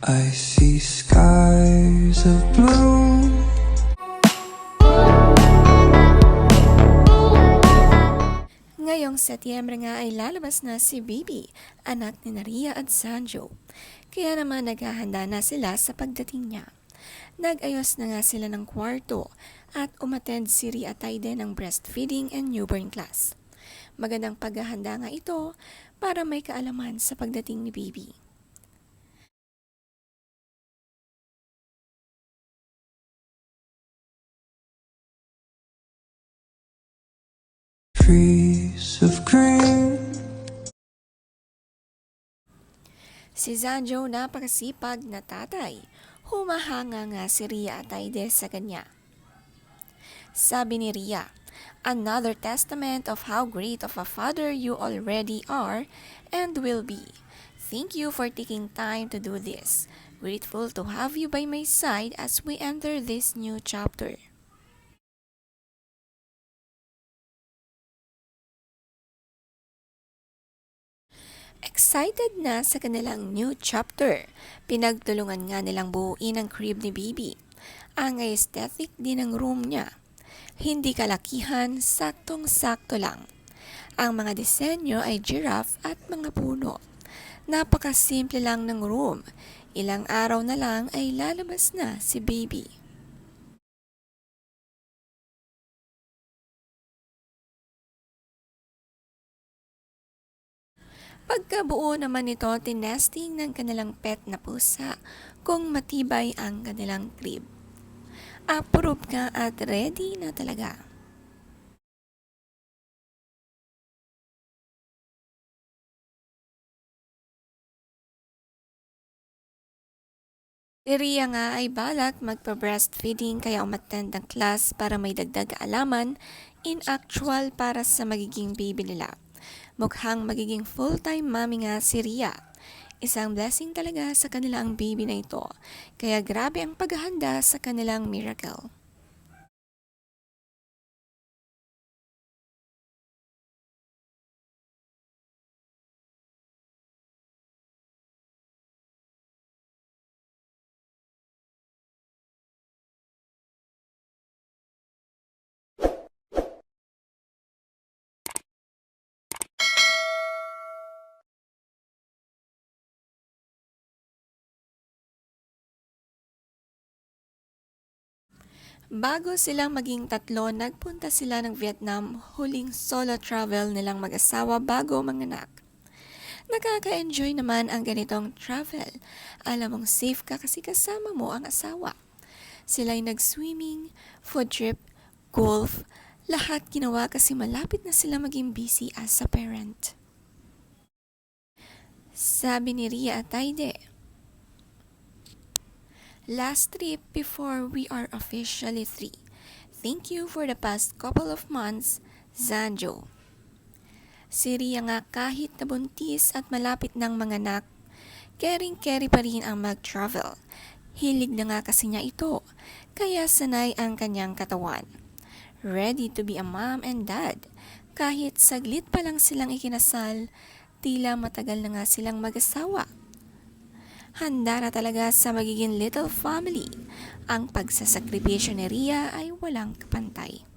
I see skies of blue. Ngayong Setyembre nga ay lalabas na si Bibi, anak ni Naria at Sanjo. Kaya naman naghahanda na sila sa pagdating niya. Nag-ayos na nga sila ng kwarto at umattend si Ria Taide ng breastfeeding and newborn class. Magandang paghahanda nga ito para may kaalaman sa pagdating ni Bibi. Trees of green. Si Zanjo napakasipag na tatay. Humahanga nga si Ria at Aide sa kanya. Sabi ni Ria, Another testament of how great of a father you already are and will be. Thank you for taking time to do this. Grateful to have you by my side as we enter this new chapter. Excited na sa kanilang new chapter. Pinagtulungan nga nilang buuin ang crib ni Bibi. Ang aesthetic din ng room niya. Hindi kalakihan, saktong-sakto lang. Ang mga disenyo ay giraffe at mga puno. Napakasimple lang ng room. Ilang araw na lang ay lalabas na si Baby. Pagkabuo naman nito, tinesting ng kanilang pet na pusa kung matibay ang kanilang crib. Approve ka at ready na talaga. Si Rhea nga ay balak magpa-breastfeeding kaya umattend ng class para may dagdag kaalaman in actual para sa magiging baby nila. Mukhang magiging full-time mommy nga si Rhea. Isang blessing talaga sa kanilang baby na ito. Kaya grabe ang paghahanda sa kanilang miracle. Bago silang maging tatlo, nagpunta sila ng Vietnam huling solo travel nilang mag-asawa bago manganak. Nakaka-enjoy naman ang ganitong travel. Alam mong safe ka kasi kasama mo ang asawa. Sila'y nag-swimming, food trip, golf, lahat ginawa kasi malapit na sila maging busy as a parent. Sabi ni Ria at Taide, Last trip before we are officially three. Thank you for the past couple of months, Zanjo. Si Ria nga kahit nabuntis at malapit ng manganak, caring-carry pa rin ang mag-travel. Hilig na nga kasi niya ito, kaya sanay ang kanyang katawan. Ready to be a mom and dad. Kahit saglit pa lang silang ikinasal, tila matagal na nga silang mag-asawa. Handa na talaga sa magiging little family. Ang pagsasakripisyo ni Ria ay walang kapantay.